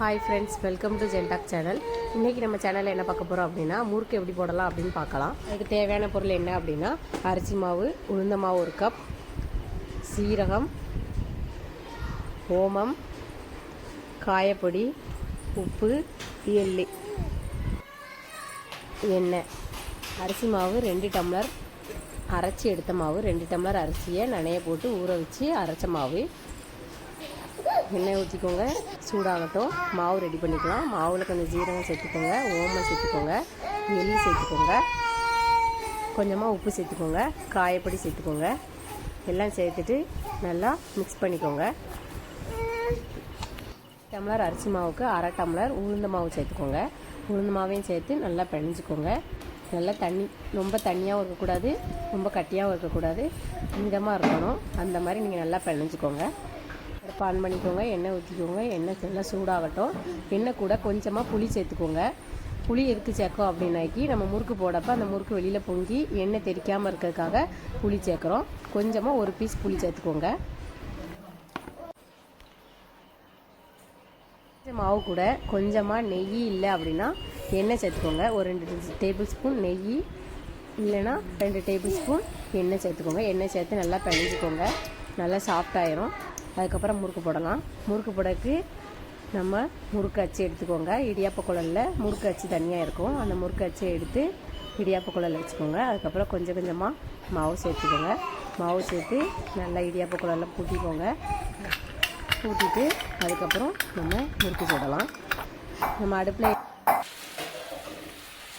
Hi friends welcome to Jentak channel இன்றைக்கி நம்ம சேனலில் என்ன பார்க்க போகிறோம் அப்படின்னா முறுக்கு எப்படி போடலாம் அப்படின்னு பார்க்கலாம். அதுக்கு தேவையான பொருள் என்ன அப்படின்னா அரிசி மாவு உளுந்த மாவு ஒரு கப் சீரகம் ஓமம் காயப்பொடி உப்பு எள்ளு எண்ணெய். அரிசி மாவு ரெண்டு டம்ளர் அரைச்சி எடுத்த மாவு ரெண்டு டம்ளர் அரிசியை நனைய போட்டு ஊற வச்சு அரைச்ச மாவு. எண்ணெய் ஊற்றிக்கோங்க சூடாகட்டும். மாவு ரெடி பண்ணிக்கலாம். மாவில் கொஞ்சம் ஜீரகம் சேர்த்துக்கோங்க. ஓமம் சேர்த்துக்கோங்க. எள்ளி சேர்த்துக்கோங்க. கொஞ்சமாக உப்பு சேர்த்துக்கோங்க. காயப்பொடி சேர்த்துக்கோங்க. எல்லாம் சேர்த்துட்டு நல்லா மிக்ஸ் பண்ணிக்கோங்க. டம்ளர் அரிசி மாவுக்கு அரை டம்ளர் உளுந்த மாவு சேர்த்துக்கோங்க. உளுந்த மாவையும் சேர்த்து நல்லா பிணைஞ்சிக்கோங்க நல்லா தண்ணி ரொம்ப தண்ணியாகவும் இருக்கக்கூடாது. ரொம்ப கட்டியாகவும் இருக்கக்கூடாது. மிதமாக இருக்கணும். அந்த மாதிரி நீங்கள் நல்லா பிணைஞ்சிக்கோங்க அடுப்பு ஆன் பண்ணிக்கோங்க எண்ணெய் ஊற்றிக்கோங்க எண்ணெய் நல்லா சூடாகட்டும். எண்ணெய் கூட கொஞ்சமாக புளி சேர்த்துக்கோங்க. புளி எதுக்கு சேர்க்கோம் அப்படின்னாக்கி நம்ம முறுக்கு போடப்போ அந்த முறுக்கு வெளியில் பொங்கி எண்ணெய் தெரிக்காமல் இருக்கிறதுக்காக புளி சேர்க்குறோம். கொஞ்சமாக ஒரு பீஸ் புளி சேர்த்துக்கோங்க. மாவு கூட கொஞ்சமாக நெய் இல்லை அப்படின்னா எண்ணெய் சேர்த்துக்கோங்க. ஒரு ரெண்டு டேபிள் ஸ்பூன் நெய் இல்லைன்னா ரெண்டு டேபிள் ஸ்பூன் எண்ணெய் சேர்த்துக்கோங்க. எண்ணெய் சேர்த்து நல்லா பிணைஞ்சிக்கோங்க. நல்லா சாஃப்டாயிரும் அதுக்கப்புறம் முறுக்கு போடலாம். முறுக்கு போடக்கு நம்ம முறுக்கு அச்சு எடுத்துக்கோங்க. இடியாப்ப குழலில் முறுக்கு அச்சு தனியாக இருக்கும். அந்த முறுக்கு அச்சை எடுத்து இடியாப்ப குழலில் வச்சுக்கோங்க. அதுக்கப்புறம் கொஞ்சம் கொஞ்சமாக மாவு சேர்த்துக்கோங்க. மாவு சேர்த்து நல்லா இடியாப்ப குழலில் பூட்டிக்கோங்க. பூட்டிட்டு அதுக்கப்புறம் நம்ம முறுக்கு போடலாம். நம்ம அடுப்பில்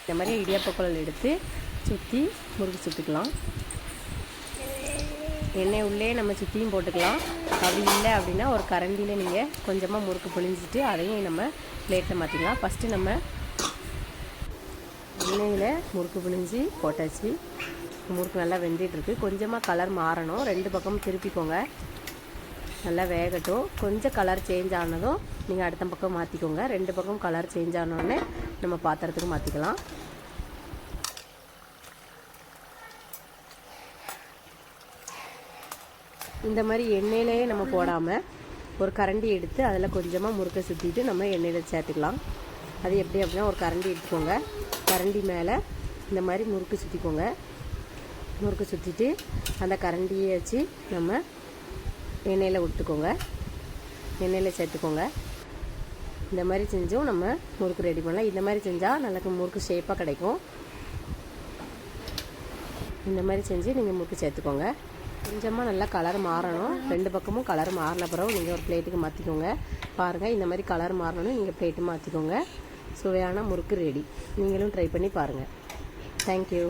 இந்த மாதிரி இடியாப்ப குழல் எடுத்து சுற்றி முறுக்கு சுற்றிக்கலாம் எண்ணெய் உள்ளே நம்ம சுற்றியும் போட்டுக்கலாம். அப்படி இல்லை அப்படின்னா ஒரு கரண்டியில் நீங்கள் கொஞ்சமாக முறுக்கு பொழிஞ்சிட்டு அதையும் நம்ம பிளேட்டில் மாற்றிக்கலாம் ஃபஸ்ட்டு நம்ம எண்ணெயில் முறுக்கு பிழிஞ்சி போட்டாச்சு. முறுக்கு நல்லா வெந்துட்டுருக்கு கொஞ்சமாக கலர் மாறணும். ரெண்டு பக்கமும் திருப்பிக்கோங்க. நல்லா வேகட்டும். கொஞ்சம் கலர் சேஞ்ச் ஆனதும் நீங்கள் அடுத்த பக்கம் மாற்றிக்கோங்க ரெண்டு பக்கம் கலர் சேஞ்ச் ஆனோடனே நம்ம பாத்திரத்துக்கு மாற்றிக்கலாம் இந்த மாதிரி எண்ணெயிலேயே நம்ம போடாமல் ஒரு கரண்டி எடுத்து அதில் கொஞ்சமாக முறுக்கை சுற்றிட்டு நம்ம எண்ணெயில் சேர்த்துக்கலாம். அது எப்படி அப்படின்னா ஒரு கரண்டி எடுத்துக்கோங்க. கரண்டி மேலே இந்த மாதிரி முறுக்கு சுற்றிக்கோங்க முறுக்கு சுற்றிட்டு அந்த கரண்டியை வச்சு நம்ம எண்ணெயில் விட்டுக்கோங்க எண்ணெயில் சேர்த்துக்கோங்க. இந்த மாதிரி செஞ்சும் நம்ம முறுக்கு ரெடி பண்ணலாம். இந்த மாதிரி செஞ்சால் நல்லா முறுக்கு ஷேப்பாக கிடைக்கும். இந்த மாதிரி செஞ்சு நீங்கள் முறுக்கு சேர்த்துக்கோங்க. கொஞ்சமாக நல்லா கலர் மாறணும். ரெண்டு பக்கமும் கலர் மாறின பிறகு நீங்கள் ஒரு பிளேட்டுக்கு மாற்றிக்கோங்க பாருங்கள் இந்த மாதிரி கலர் மாறணும் நீங்கள் பிளேட்டு மாற்றிக்கோங்க சுவையான முறுக்கு ரெடி நீங்களும் ட்ரை பண்ணி பாருங்கள் தேங்க்யூ